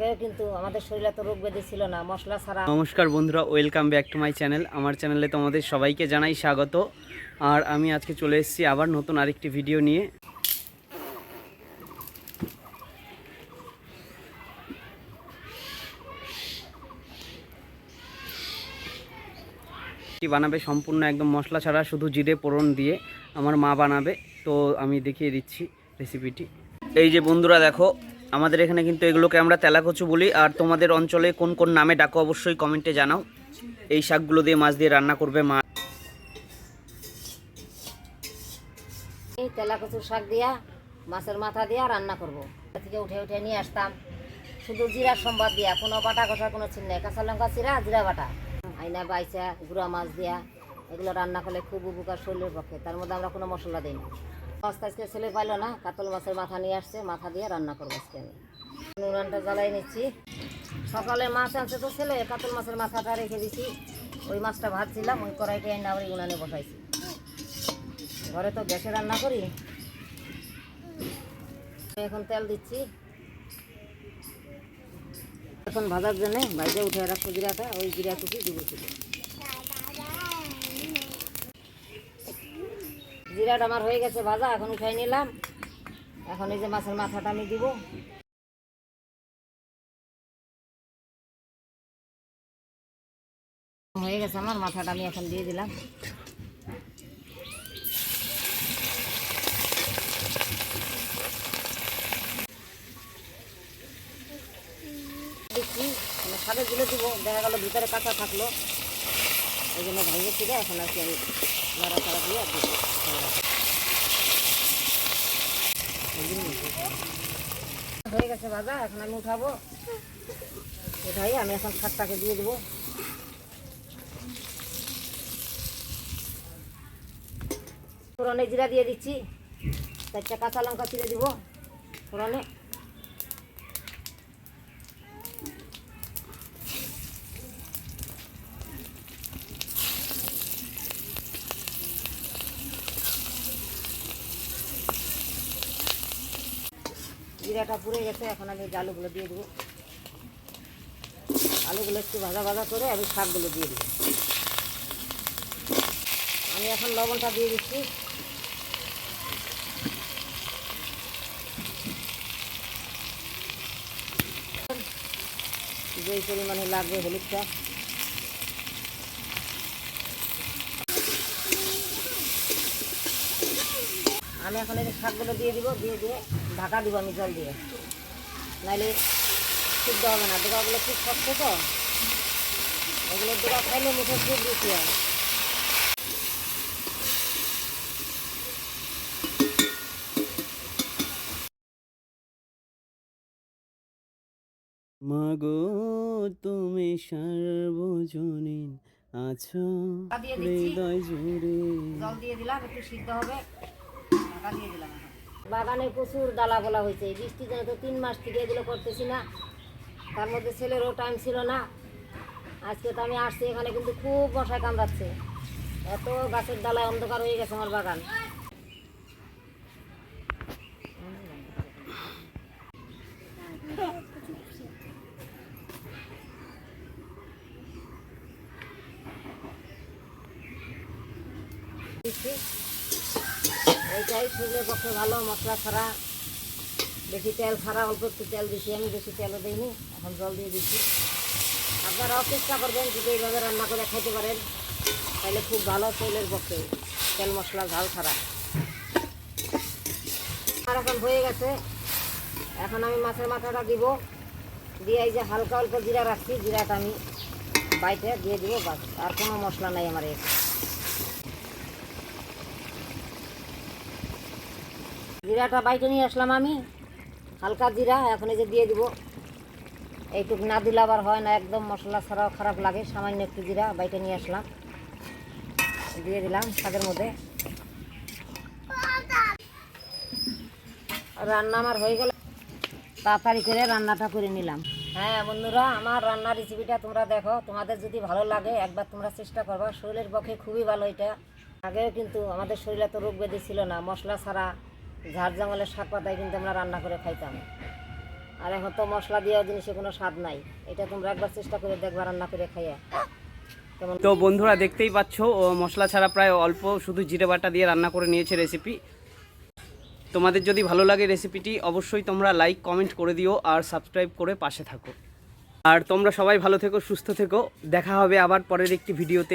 আগেও কিন্তু আমাদের শরীরে তো রোগ ব্যাধি ছিল না, মশলা ছাড়া। নমস্কার বন্ধুরা, welcome back to my channel. আমার চ্যানেলে তোমাদের সবাইকে জানাই স্বাগত। আর আমি আজকে চলে এসেছি আবার নতুন আরেকটি ভিডিও নিয়ে। বানাবে সম্পূর্ণ একদম মশলা ছাড়া, শুধু জিরে পোড়ন দিয়ে আমার মা বানাবে। তো আমি দেখিয়ে দিচ্ছি রেসিপিটি এই যে বন্ধুরা দেখো আমাদের এখানে কিন্তু এগুলোকে আমরা তেলাকচু বলি, আর তোমাদের অঞ্চলে কোন কোন নামে ডাকো অবশ্যই কমেন্টে জানাও। এই শাকগুলো দিয়ে মাছ দিয়ে রান্না করবে মা। এই তেলা কচুর শাক দিয়া, মাছের মাথা দিয়া রান্না করব। থেকে উঠে উঠে নিয়ে আসতাম। শুধু জিরা সম্বাদ দিয়া, কোনো বাটা কষার কোনো চিন নেই কাঁচা লঙ্কা চিরা, জিরা বাটা। আইনা বাইচা, গুঁড়া মাছ দিয়া। এগুলো রান্না করলে খুব উপকার শরীরের পক্ষে। তার মধ্যে আমরা কোনো মশলা দিই না। আস্তে আজকে ছেলে পাইলো না, কাতল মাছের মাথা নিয়ে আসছে, মাথা দিয়ে রান্না করব আজকে আমি। নুরানটা জ্বালাই নিচ্ছি। সকালে মাছ আনছে তো ছেলে, কাতল মাছের মাথাটা রেখে দিছি। ওই মাছটা ভাজছিলাম, ওই কড়াইটা এনে আবার উনানে বসাইছি। ঘরে তো গ্যাসে রান্না করি। এখন তেল দিচ্ছি। এখন ভাজার জন্য বাইরে উঠে রাখব জিরাটা, ওই জিরা কুচি দিব জিরাটা আমার হয়ে গেছে ভাজা, এখন উঠাই নিলাম। এখন এই যে মাছের মাথাটা আমি দিব। হয়ে গেছে আমার, মাথাটা আমি এখন দিয়ে দিলাম। মানে সাদে দিলে দেখা গেল ভিতরে কাঁচা থাকল। এই জন্য ভাঙে ছিল এখন আর কি আমি হয়ে গেছে ভাজা এখন আমি উঠাবো। উঠাই, আমি এখন শাকটাকে দিয়ে দেবো। ফোড়নে জিরা দিয়ে দিচ্ছি, চারটা কাঁচা লঙ্কা ছিঁড়ে দিব ফোড়নে। জিরাটা পুড়ে গেছে, এখন আমি আলুগুলো দিয়ে দেবো। আলুগুলো একটু ভাজা ভাজা করে আমি শাকগুলো দিয়ে দেবো। আমি এখন লবণটা দিয়ে দিচ্ছি। যেই পরিমাণে লাগবে হলুদটা। আমি এখন এই শাকগুলো দিয়ে দিব দিয়ে দিয়ে ঢাকা দিব আমি জল দিয়ে। নাইলে সিদ্ধ হবে না। ডোকাগুলো খুব শক্ত তো। এগুলো ডোকা খাইলে মুখে খুব বেশি হয়। মাগো তুমি সার্বজনীন আছো। হৃদয় জুড়ে জল দিয়ে দিলাম একটু সিদ্ধ হবে ঢাকা দিয়ে দিলাম এখন। বাগানে প্রচুর ডালা বলা হয়েছে বৃষ্টির জন্য তো তিন মাস থেকে এগুলো করতেছি না। তার মধ্যে ছেলেরও টাইম ছিল না। আজকে তো আমি আসছি এখানে কিন্তু খুব মশায় কামড়াচ্ছে। এত গাছের ডালায় অন্ধকার হয়ে গেছে আমার বাগান। দিচ্ছি এইটাই শরীরের পক্ষে ভালো, মশলা ছাড়া, বেশি তেল ছাড়া, অল্প একটু তেল দিচ্ছি আমি বেশি তেলও দিইনি, এখন জল দিয়ে দিচ্ছি আপনারাও চেষ্টা করবেন যদি এইভাবে রান্না করে খাইতে পারেন, তাহলে খুব ভালো শরীরের পক্ষে, তেল, মশলা, ঝাল ছাড়া। আর এখন হয়ে গেছে, এখন আমি মাছের মাথাটা দিব, দিয়ে এই যে হালকা, অল্প জিরা রাখছি, জিরাটা আমি বাইটে দিয়ে দিব আর কোনো মশলা নাই আমার এখানে। জিরাটা বাইটে নিয়ে আসলাম আমি। হালকা জিরা, এখন এই যে দিয়ে দিব। এইটুকু না দিলে আবার হয় না, একদম মশলা ছাড়াও খারাপ লাগে, সামান্য একটু জিরা বাইটে নিয়ে আসলাম। দিয়ে দিলাম শাকের মধ্যে। রান্না আমার হয়ে গেল। তাড়াতাড়ি করে রান্নাটা করে নিলাম। হ্যাঁ বন্ধুরা, আমার রান্নার রেসিপিটা তোমরা দেখো। তোমাদের যদি ভালো লাগে, একবার তোমরা চেষ্টা করবা। শরীরের পক্ষে খুবই ভালো এটা। আগেও কিন্তু আমাদের শরীরে তো রোগ ব্যাধি ছিল না, মশলা ছাড়া ঝাড় জঙ্গলের শাক পাতায় কিন্তু আমরা রান্না করে খাইতাম। আর এখন তো মশলা দেওয়া জিনিসে কোনো স্বাদ নাই। এটা তোমরা একবার চেষ্টা করে দেখবা রান্না করে খাইয়া। তো বন্ধুরা, দেখতেই পাচ্ছ, ও মশলা ছাড়া প্রায় অল্প শুধু জিরে বাটা দিয়ে রান্না করে নিয়েছে রেসিপি তোমাদের যদি ভালো লাগে রেসিপিটি অবশ্যই তোমরা লাইক কমেন্ট করে দিও আর সাবস্ক্রাইব করে পাশে থাকো। আর তোমরা সবাই ভালো থেকো, সুস্থ থেকো। দেখা হবে আবার পরের একটি ভিডিওতে